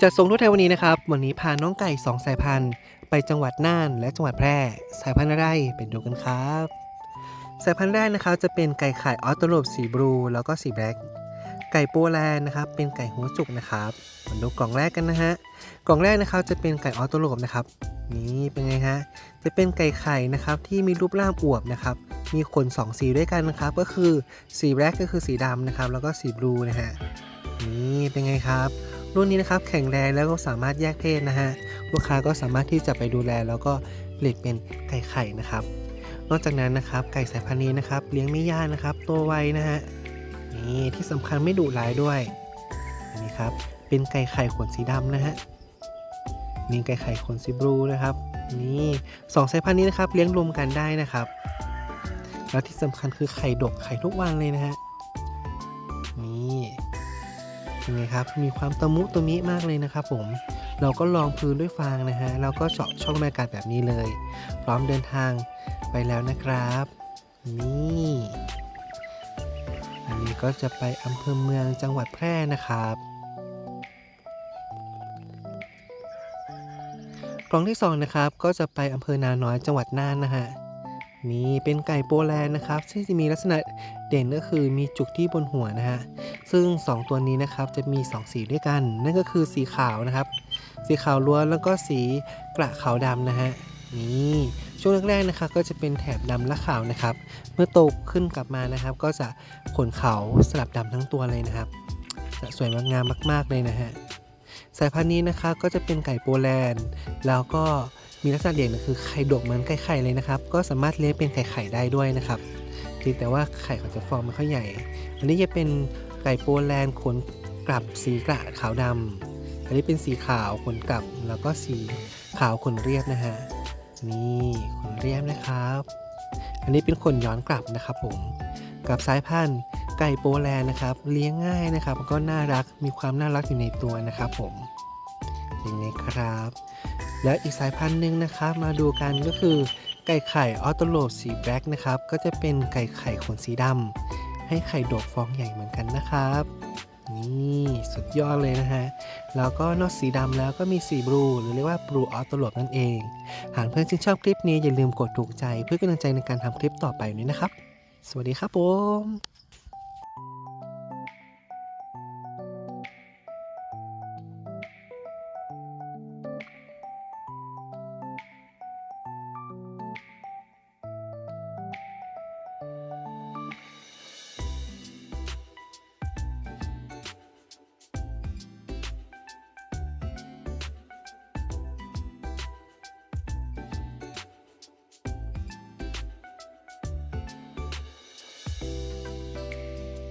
จัดส่งทั่วไทยวันนี้นะครับ วันนี้พาน้องไก่ 2 สายพันธุ์ ไปจังหวัดน่านและจังหวัดแพร่ สายพันธุ์อะไรไปดูกันครับ สายพันธุ์แรกนะครับจะเป็นไก่ไข่ออสโตโรบสีบลูแล้วก็สีแบล็กไก่โปแลนด์นะครับเป็นไก่หัวจุกนะครับมาดูกล่องแรกกันนะฮะกล่องแรกนะครับจะเป็นไก่ออสโตโรบนะครับนี่เป็นไงฮะจะเป็นไก่ไข่นะครับที่มีรูปร่างอวบนะครับมีขนสองสีด้วยกันนะครับก็คือสีแบล็กก็คือสีดำนะครับแล้วก็สีบลูนะฮะนี่เป็นไงครับ รุ่นนี้นะครับแข็งแรงแล้วก็สามารถแยกเพศนะฮะลูกค้าก็สามารถที่จะไปดูแลแล้วก็ผลิตเป็นไก่ไข่นะครับ นอกจากนั้นนะครับไก่สายพันธุ์นี้นะครับ เลี้ยงไม่ยากนะครับ ตัวไวนะฮะนี่ที่สำคัญไม่ดุร้ายด้วยอันนี้ครับเป็นไก่ไข่ขนสีดำนะฮะนี่ไก่ไข่ขนสีบลูนะครับนี่สองสายพันธุ์นี้นะครับ เลี้ยงรวมกันได้นะครับ แล้วที่สำคัญคือไข่ดกไข่ทุกวันเลยนะฮะนี่ เป็นไงครับ มีความตะมุตะมิมากเลยนะครับผม เราก็ลองพื้นด้วยฟางนะฮะ แล้วก็เจาะช่องบรรยากาศแบบนี้เลย พร้อมเดินทางไปแล้วนะครับ นี่อันนี้ก็จะไปอำเภอเมืองจังหวัดแพร่นะครับกล่องที่สองนะครับก็จะไปอำเภอนาน้อยจังหวัดน่านนะฮะ นี่เป็นไก่โปแลนด์นะครับ ซึ่งจะมีลักษณะเด่นก็คือมีจุกที่บนหัวนะฮะ ซึ่ง 2 ตัวนี้นะครับจะมี 2 สีด้วยกัน นั่นก็คือสีขาวนะครับ สีขาวล้วนแล้วก็สีกระขาวดำนะฮะ นี่ช่วงแรกๆนะครับก็จะเป็นแถบดำและขาวนะครับ เมื่อโตขึ้นกลับมานะครับ ก็จะขนเขาสลับดำทั้งตัวเลยนะครับจะสวยงามมาก ๆเลยนะฮะ สายพันธุ์นี้นะครับก็จะเป็นไก่โปแลนด์ แล้วก็ มีลักษณะเด่นคือไข่ดกเหมือนไก่ไข่เลยนะครับ ก็สามารถเลี้ยงเป็นไก่ไข่ได้ด้วยนะครับเพียงแต่ว่าไข่เขาจะฟองไม่ค่อยใหญ่ อันนี้จะเป็นไก่โปแลนด์ขนกลับสีกระขาวดำอันนี้เป็นสีขาวขนกลับ แล้วก็สีขาวขนเรียบนะฮะ นี่ขนเรียบนะครับ อันนี้เป็นขนย้อนกลับนะครับผม กับสายพันธุ์ไก่โปแลนด์นะครับ เลี้ยงง่ายนะครับแล้วก็น่ารัก มีความน่ารักอยู่ในตัวนะครับผมอย่างนี้ครับ แล้วอีกสายพันธุ์หนึ่งนะครับมาดูกันก็คือไก่ไข่ออโตโลบสีแบล็กนะครับ ก็จะเป็นไก่ไข่ขนสีดำให้ไข่ดกฟองใหญ่เหมือนกันนะครับ นี่สุดยอดเลยนะฮะ แล้วก็นอกสีดำแล้วก็มีสีบลูหรือเรียกว่าบลูออโตโลบนั่นเอง หากเพื่อนชื่นชอบคลิปนี้อย่าลืมกดถูกใจเพื่อกำลังใจในการทำคลิปต่อไปนี้นะครับ สวัสดีครับผม